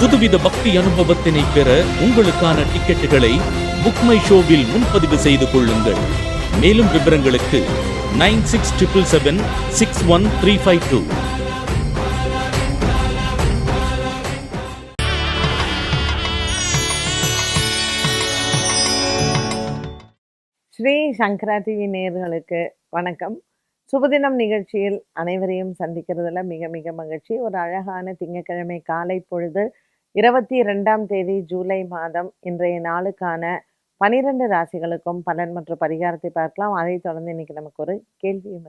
புதுவித பக்தி அனுபவத்தினை பெற உங்களுக்கான டிக்கெட்டுகளை புக்மை ஷோவில் முன்பதிவு செய்து கொள்ளுங்கள். மேலும் விவரங்களுக்கு nine six triple seven six one three five two. Sri Shankara TV நேர்களுக்கு வணக்கம். சுபதினம் நிகழ்ச்சியில் அனைவரையும் சந்திக்கிறதுல மிக மிக மகிழ்ச்சி. ஒரு அழகான திங்கக்கிழமை காலை பொழுது இருபத்தி ரெண்டாம் தேதி ஜூலை மாதம் இன்றைய நாளுக்கான பனிரெண்டு ராசிகளுக்கும் பலன் மற்றும் பரிகாரத்தை பார்க்கலாம். அதைத் தொடர்ந்து இன்னைக்கு நமக்கு ஒரு கேள்வியும்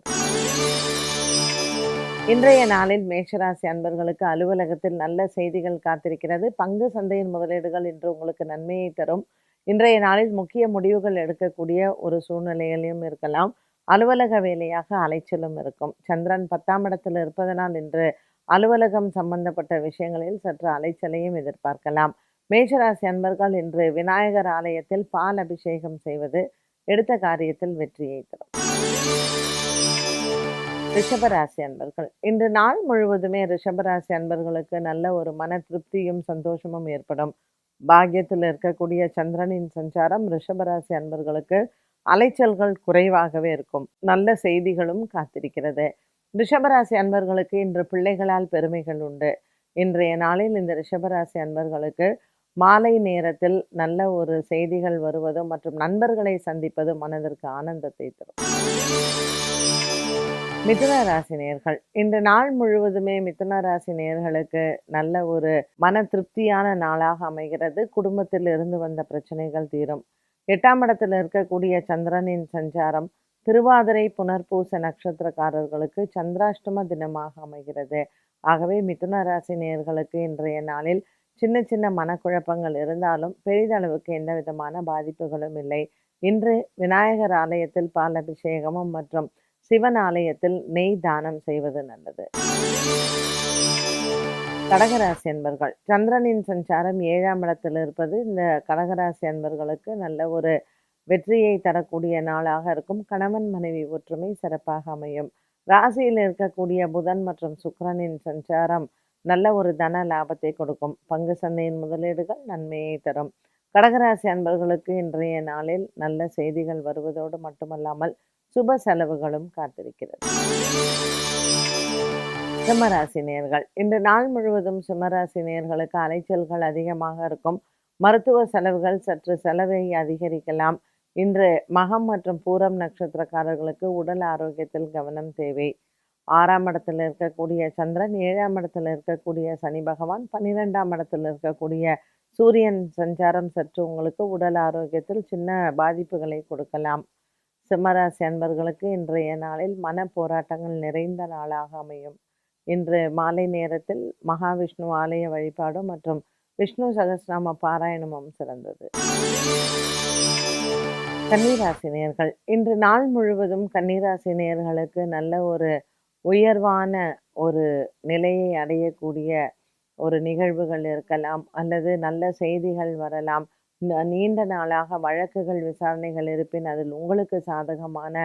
இன்றைய நாளில் மேஷராசி அன்பர்களுக்கு அலுவலகத்தில் நல்ல செய்திகள் காத்திருக்கிறது. பங்கு சந்தையின் முதலீடுகள் இன்று உங்களுக்கு நன்மையை தரும். இன்றைய நாளில் முக்கிய முடிவுகள் எடுக்கக்கூடிய ஒரு சூழ்நிலையிலும் இருக்கலாம். அலுவலக வேலையாக அலைச்சலும் இருக்கும். சந்திரன் பத்தாம் இடத்தில் இருப்பதனால் இன்று அலுவலகம் சம்பந்தப்பட்ட விஷயங்களில் சற்று அலைச்சலையும் எதிர்பார்க்கலாம். மேஷராசி அன்பர்கள் இன்று விநாயகர் ஆலயத்தில் பால் அபிஷேகம் செய்வது எடுத்த காரியத்தில் வெற்றியை தரும். ரிஷபராசி அன்பர்கள் இன்று நாள் முழுவதுமே ரிஷபராசி அன்பர்களுக்கு நல்ல ஒரு மன திருப்தியும் சந்தோஷமும் ஏற்படும். பாக்கியத்தில் இருக்கக்கூடிய சந்திரனின் சஞ்சாரம் ரிஷபராசி அன்பர்களுக்கு அலைச்சல்கள் குறைவாகவே இருக்கும். நல்ல செய்திகளும் காத்திருக்கிறது. ரிஷபராசி அன்பர்களுக்கு இன்று பிள்ளைகளால் பெருமைகள் உண்டு. இன்றைய நாளில் இந்த ரிஷபராசி அன்பர்களுக்கு மாலை நேரத்தில் நல்ல ஒரு செய்திகள் வருவதும் மற்றும் நண்பர்களை சந்திப்பதும் மனதிற்கு ஆனந்தத்தை தரும். மிதுன ராசி நேர்கள். இன்று நாள் முழுவதுமே மிதுன ராசி நேர்களுக்கு நல்ல ஒரு மன திருப்தியான நாளாக அமைகிறது. குடும்பத்தில் இருந்து வந்த பிரச்சனைகள் தீரும். எட்டாம் இடத்தில் இருக்கக்கூடிய சந்திரனின் சஞ்சாரம் திருவாதிரை புனர்பூச நட்சத்திரக்காரர்களுக்கு சந்திராஷ்டம தினமாக அமைகிறது. ஆகவே மிதுன ராசி நேர்களுக்கு இன்றைய நாளில் சின்ன சின்ன மனக்குழப்பங்கள் இருந்தாலும் பெரிதளவுக்கு எந்த விதமான பாதிப்புகளும் இல்லை. இன்று விநாயகர் ஆலயத்தில் பால் அபிஷேகமும் மற்றும் சிவன் ஆலயத்தில் நெய் தானம் செய்வது நல்லது. கடகராசி அன்பர்கள். சந்திரனின் சஞ்சாரம் ஏழாம் இடத்தில் இருப்பது இந்த கடகராசி அன்பர்களுக்கு நல்ல ஒரு வெற்றியை தரக்கூடிய நாளாக இருக்கும். கணவன் மனைவி ஒற்றுமை சிறப்பாக அமையும். ராசியில் இருக்கக்கூடிய புதன் மற்றும் சுக்கிரனின் சஞ்சாரம் நல்ல ஒரு தன லாபத்தை கொடுக்கும். பங்கு சந்தையின் முதலீடுகள் நன்மையை தரும். கடகராசி அன்பர்களுக்கு இன்றைய நாளில் நல்ல செய்திகள் வருவதோடு மட்டுமல்லாமல் சுப செலவுகளும் காத்திருக்கிறது. சிம்மராசி நேர்கள். இன்று நாள் முழுவதும் சிம்மராசி நேர்களுக்கு அலைச்சல்கள் அதிகமாக இருக்கும். மருத்துவ செலவுகள் சற்று செலவை அதிகரிக்கலாம். இன்று மகம் மற்றும் பூரம் நட்சத்திரக்காரர்களுக்கு உடல் ஆரோக்கியத்தில் கவனம் தேவை. ஆறாம் இடத்தில் இருக்கக்கூடிய சந்திரன் ஏழாம் இடத்தில் இருக்கக்கூடிய சனி பகவான் பன்னிரெண்டாம் இடத்தில் இருக்கக்கூடிய சூரியன் சஞ்சாரம் சற்று உங்களுக்கு உடல் ஆரோக்கியத்தில் சின்ன பாதிப்புகளை கொடுக்கலாம். சிம்மராசி அன்பர்களுக்கு இன்றைய நாளில் மன போராட்டங்கள் நிறைந்த நாளாக அமையும். இன்று மாலை நேரத்தில் மகாவிஷ்ணு ஆலய வழிபாடு மற்றும் விஷ்ணு சகஸ்நாம பாராயணமும் சிறந்தது. கன்னிராசி நேர்கள் இன்று நாள் முழுவதும் கன்னிராசி நேர்களுக்கு நல்ல ஒரு உயர்வான ஒரு நிலையை அடையக்கூடிய ஒரு நிகழ்வுகள் இருக்கலாம் அல்லது நல்ல செய்திகள் வரலாம். நீண்ட நாளாக வழக்குகள் விசாரணைகள் இருப்பின் அதில் உங்களுக்கு சாதகமான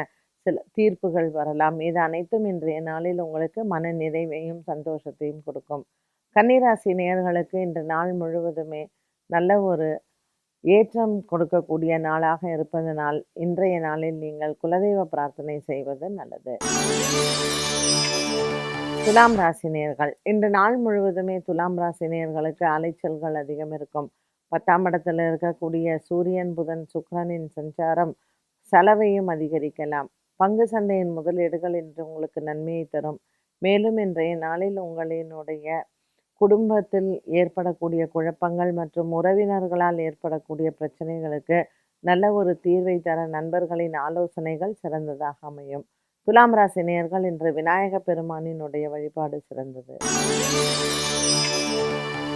சில தீர்ப்புகள் வரலாம். இது அனைத்தும் இன்றைய நாளில் உங்களுக்கு மன நிறைவையும் சந்தோஷத்தையும் கொடுக்கும். கன்னிராசி நேர்களுக்கு இன்று நாள் முழுவதுமே நல்ல ஒரு ஏற்றம் கொடுக்கக்கூடிய நாளாக இருப்பதனால் இன்றைய நாளில் நீங்கள் குலதெய்வ பிரார்த்தனை செய்வது நல்லது. துலாம் ராசினியர்கள். இன்று நாள் முழுவதுமே துலாம் ராசினியர்களுக்கு அலைச்சல்கள் அதிகம் இருக்கும். பத்தாம் இடத்துல இருக்கக்கூடிய சூரியன் புதன் சுக்கிரனின் சஞ்சாரம் செலவையும் அதிகரிக்கலாம். பங்கு சந்தையின் முதலீடுகள் இன்று உங்களுக்கு நன்மையை தரும். மேலும் இன்றைய நாளில் உங்களினுடைய குடும்பத்தில் ஏற்படக்கூடிய குழப்பங்கள் மற்றும் உறவினர்களால் ஏற்படக்கூடிய பிரச்சனைகளுக்கு நல்ல ஒரு தீர்வை தர நண்பர்களின் ஆலோசனைகள் சிறந்ததாக அமையும். துலாம் ராசி நேயர்கள் இன்று விநாயக பெருமானினுடைய வழிபாடு சிறந்தது.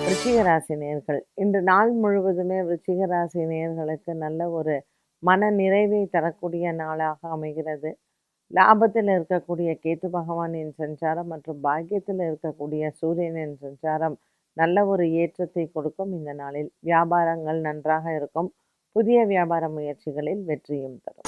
விருச்சிக ராசி நேர்கள் இன்று நாள் முழுவதுமே விருச்சிக ராசி நேர்களுக்கு நல்ல ஒரு மன நிறைவை தரக்கூடிய நாளாக அமைகிறது. லாபத்தில் இருக்கக்கூடிய கேத்து பகவானின் சஞ்சாரம் மற்றும் பாக்கியத்தில் இருக்கக்கூடிய சூரியனின் சஞ்சாரம் நல்ல ஒரு ஏற்றத்தை கொடுக்கும் இந்த நாளில். வியாபாரங்கள் நன்றாக இருக்கும். புதிய வியாபார முயற்சிகளில் வெற்றியும் தரும்.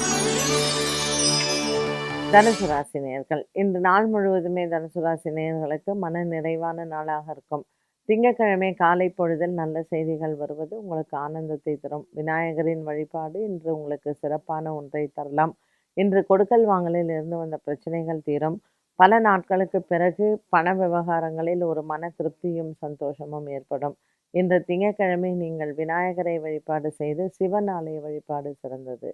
தனுசு ராசி நேர்கள் இன்று நாள் முழுவதுமே தனுசு ராசி நேர்களுக்கு மன நிறைவான நாளாக இருக்கும். திங்கட்கிழமை காலை பொழுதில் நல்ல செய்திகள் வருவது உங்களுக்கு ஆனந்தத்தை தரும். விநாயகரின் வழிபாடு இன்று உங்களுக்கு சிறப்பான ஒன்றை தரலாம். இன்று கொடுக்கல் வாங்கலில் இருந்து வந்த பிரச்சனைகள் தீரும். பல நாட்களுக்கு பிறகு பண விவகாரங்களில் ஒரு மன திருப்தியும் சந்தோஷமும் ஏற்படும். இன்று திங்கட்கிழமை நீங்கள் விநாயகரை வழிபாடு செய்து சிவன் ஆலய வழிபாடு சிறந்தது.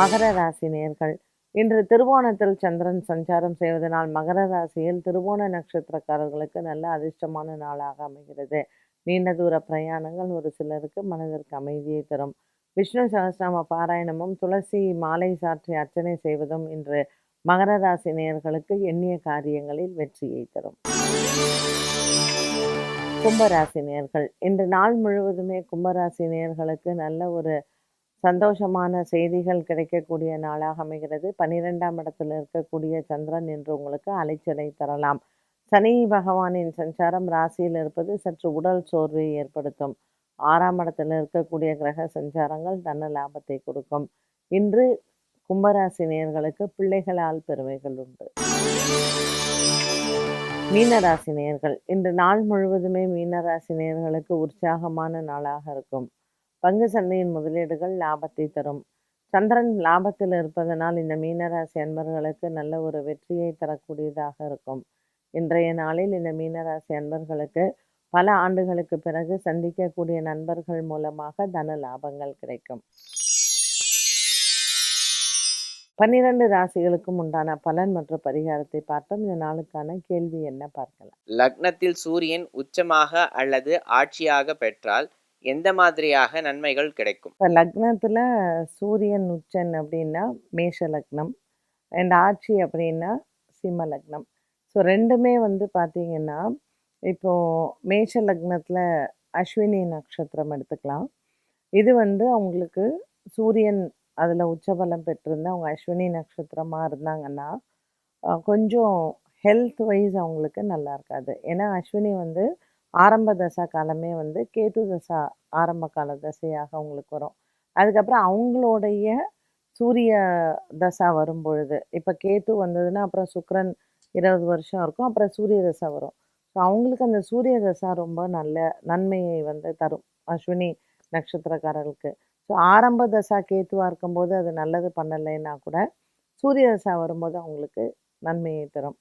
மகர ராசி நேர்கள். இன்று திருவோணத்தில் சந்திரன் சஞ்சாரம் செய்வதனால் மகர ராசியில் திருவோண நட்சத்திரக்காரர்களுக்கு நல்ல அதிர்ஷ்டமான நாளாக அமைகிறது. நீண்ட தூர பிரயாணங்கள் ஒரு சிலருக்கு மனதிற்கு அமைதியை தரும். விஷ்ணு சகஸ்ரநாம பாராயணமும் துளசி மாலை சாற்றி அர்ச்சனை செய்வதும் இன்று மகர ராசி நேயர்களுக்கு எண்ணிய காரியங்களில் வெற்றியை தரும். கும்பராசி நேர்கள் இன்று நாள் முழுவதுமே கும்பராசி நேர்களுக்கு நல்ல ஒரு சந்தோஷமான செய்திகள் கிடைக்கக்கூடிய நாளாக அமைகிறது. பனிரெண்டாம் இடத்தில் இருக்கக்கூடிய சந்திரன் என்று உங்களுக்கு அலைச்சலை தரலாம். சனி பகவானின் சஞ்சாரம் ராசியில் இருப்பது சற்று உடல் சோர்வை ஏற்படுத்தும். ஆறாம் இடத்தில் இருக்கக்கூடிய கிரக சஞ்சாரங்கள் தன லாபத்தை கொடுக்கும். இன்று கும்பராசி நேயர்களுக்கு பிள்ளைகளால் பெருமைகள் உண்டு. மீனராசி நேயர்கள் இன்று நாள் முழுவதுமே மீனராசி நேயர்களுக்கு உற்சாகமான நாளாக இருக்கும். பங்கு சந்தையின் முதலீடுகள் லாபத்தை தரும். சந்திரன் லாபத்தில் இருப்பதனால் இந்த மீனராசி அன்பர்களுக்கு நல்ல ஒரு வெற்றியை தரக்கூடியதாக இருக்கும். இன்றைய நாளில் இந்த மீனராசி அன்பர்களுக்கு பல ஆண்டுகளுக்கு பிறகு சந்திக்கக்கூடிய நண்பர்கள் மூலமாக தன லாபங்கள் கிடைக்கும். பன்னிரண்டு ராசிகளுக்கும் உண்டான பலன் மற்றும் பரிகாரத்தை பார்த்தோம். இந்த நாளுக்கான கேள்வி என்ன பார்க்கலாம். லக்னத்தில் சூரியன் உச்சமாக அல்லது ஆட்சியாக பெற்றால் எந்த மாதிரியாக நன்மைகள் கிடைக்கும்? இப்போ லக்னத்தில் சூரியன் உச்சன் அப்படின்னா மேஷ லக்னம் அண்ட் ஆட்சி அப்படின்னா சிம்ம லக்னம். ஸோ ரெண்டுமே வந்து பார்த்தீங்கன்னா இப்போது மேஷ லக்னத்தில் அஸ்வினி நட்சத்திரம் எடுத்துக்கலாம். இது வந்து அவங்களுக்கு சூரியன் அதில் உச்சபலம் பெற்றிருந்து அவங்க அஸ்வினி நட்சத்திரமாக இருந்தாங்கன்னா கொஞ்சம் ஹெல்த் வைஸ் அவங்களுக்கு நல்லா இருக்காது. ஏன்னா அஸ்வினி வந்து ஆரம்ப தசா காலமே வந்து கேது தசா ஆரம்ப கால தசையாக அவங்களுக்கு வரும். அதுக்கப்புறம் அவங்களுடைய சூரிய தசா வரும் பொழுது இப்போ கேத்து வந்ததுன்னா அப்புறம் சுக்ரன் இருபது வருஷம் இருக்கும் அப்புறம் சூரிய தசா வரும். ஸோ அவங்களுக்கு அந்த சூரிய தசா ரொம்ப நல்ல நன்மையை வந்து தரும். அஸ்வினி நட்சத்திரக்காரர்களுக்கு. ஸோ ஆரம்ப தசா கேத்துவாக இருக்கும்போது அது நல்லது பண்ணலைன்னா கூட சூரிய தசா வரும்போது அவங்களுக்கு நன்மையை தரும்.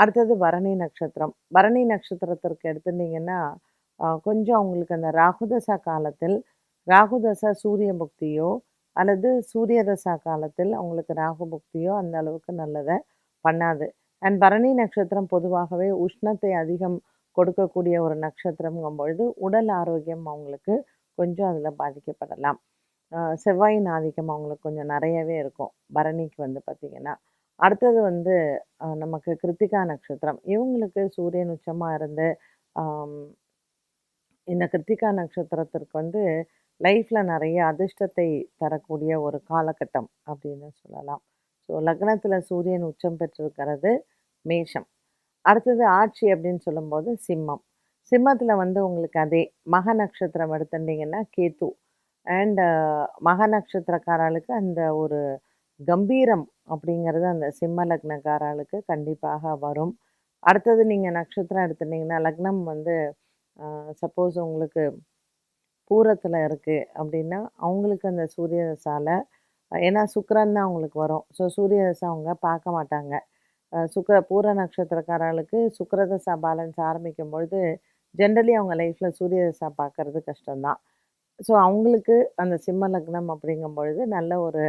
அடுத்தது பரணி நட்சத்திரம். பரணி நட்சத்திரத்திற்கு எடுத்துட்டிங்கன்னா கொஞ்சம் அவங்களுக்கு அந்த ராகுதசா காலத்தில் ராகுதசா சூரிய புக்தியோ அல்லது சூரிய தசா காலத்தில் அவங்களுக்கு ராகு புக்தியோ அந்த அளவுக்கு நல்லதை பண்ணாது. அண்ட் பரணி நட்சத்திரம் பொதுவாகவே உஷ்ணத்தை அதிகம் கொடுக்கக்கூடிய ஒரு நட்சத்திரம்ங்கும் பொழுது உடல் ஆரோக்கியம் அவங்களுக்கு கொஞ்சம் அதில் பாதிக்கப்படலாம். செவ்வாயின் ஆதிக்கம் அவங்களுக்கு கொஞ்சம் நிறையவே இருக்கும். பரணிக்கு வந்து பார்த்திங்கன்னா அடுத்தது வந்து நமக்கு கிருத்திகா நட்சத்திரம். இவங்களுக்கு சூரியன் உச்சமாக இருந்து இந்த கிருத்திகா நட்சத்திரத்திற்கு வந்து லைஃப்பில் நிறைய அதிர்ஷ்டத்தை தரக்கூடிய ஒரு காலகட்டம் அப்படின்னு சொல்லலாம். ஸோ லக்னத்தில் சூரியன் உச்சம் பெற்றிருக்கிறது மேஷம். அடுத்தது ஆட்சி அப்படின்னு சொல்லும்போது சிம்மம். சிம்மத்தில் வந்து உங்களுக்கு அதே மக நட்சத்திரம் எடுத்துட்டிங்கன்னா கேத்து அண்ட் மக நட்சத்திரக்காரர்களுக்கு அந்த ஒரு கம்பீரம் அப்படிங்கிறது அந்த சிம்ம லக்னக்காரர்களுக்கு கண்டிப்பாக வரும். அடுத்தது நீங்கள் நட்சத்திரம் எடுத்துட்டிங்கன்னா லக்னம் வந்து சப்போஸ் உங்களுக்கு பூரத்தில் இருக்குது அப்படின்னா அவங்களுக்கு அந்த சூரிய சாலை ஏன்னா சுக்கரன் தான் அவங்களுக்கு வரும். ஸோ சூரிய தசை அவங்க பார்க்க மாட்டாங்க. சுக்கர பூர நட்சத்திரக்காரர்களுக்கு சுக்கிரதசா பேலன்ஸ் ஆரம்பிக்கும் பொழுது ஜென்ரலி அவங்க லைஃப்பில் சூரிய தசா பார்க்கறது கஷ்டம்தான். ஸோ அவங்களுக்கு அந்த சிம்ம லக்னம் அப்படிங்கும் பொழுது நல்ல ஒரு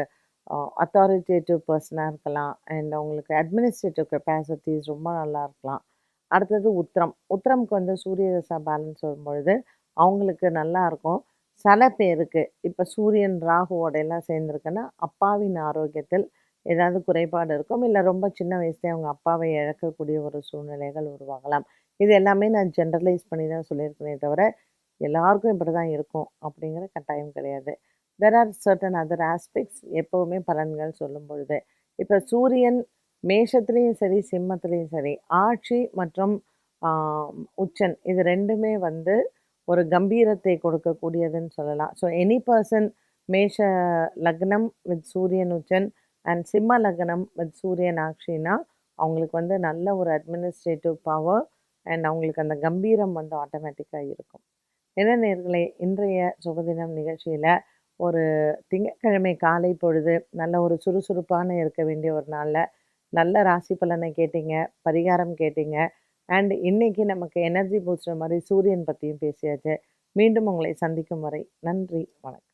அத்தாரிட்டேட்டிவ் பர்சனாக இருக்கலாம். அண்ட் அவங்களுக்கு அட்மினிஸ்ட்ரேட்டிவ் கெப்பாசிட்டிஸ் ரொம்ப நல்லா இருக்கலாம். அடுத்தது உத்திரம். உத்திரம்க்கு வந்து சூரிய தசா பேலன்ஸ் வரும்பொழுது அவங்களுக்கு நல்லா இருக்கும். சில பேருக்கு இப்போ சூரியன் ராகுவோட எல்லாம் சேர்ந்துருக்குன்னா அப்பாவின் ஆரோக்கியத்தில் ஏதாவது குறைபாடு இருக்கும். இல்லை ரொம்ப சின்ன வயசுலேயே அவங்க அப்பாவை இழக்கக்கூடிய ஒரு சூழ்நிலைகள் உருவாகலாம். இது எல்லாமே நான் ஜென்ரலைஸ் பண்ணி தான் சொல்லியிருக்கேனே தவிர எல்லாருக்கும் இப்படி தான் இருக்கும் அப்படிங்கிற கட்டாயம் கிடையாது. There are certain other aspects எப்போவுமே பலன்கள் சொல்லும் பொழுது இப்போ சூரியன் மேஷத்துலேயும் சரி சிம்மத்துலேயும் சரி ஆட்சி மற்றும் உச்சன் இது ரெண்டுமே வந்து ஒரு கம்பீரத்தை கொடுக்கக்கூடியதுன்னு சொல்லலாம். ஸோ எனி பர்சன் மேஷ லக்னம் வித் சூரியன் உச்சன் அண்ட் சிம்ம லக்னம் வித் சூரியன் ஆக்ஷினா அவங்களுக்கு வந்து நல்ல ஒரு அட்மினிஸ்ட்ரேட்டிவ் பவர் அண்ட் அவங்களுக்கு அந்த கம்பீரம் வந்து ஆட்டோமேட்டிக்காக இருக்கும். என்ன நேர்களை இன்றைய சுபதினம் நிகழ்ச்சியில் ஒரு திங்கட்கிழமை காலை பொழுது நல்ல ஒரு சுறுசுறுப்பான இருக்க வேண்டிய ஒரு நாளில் நல்ல ராசி பலனை கேட்டீங்க பரிகாரம் கேட்டீங்க அண்ட் இன்னைக்கு நமக்கு எனர்ஜி பூஸ்டர் மாதிரி சூரியன் பற்றியும் பேசியாச்சு. மீண்டும் உங்களை சந்திக்கும் வரை நன்றி வணக்கம்.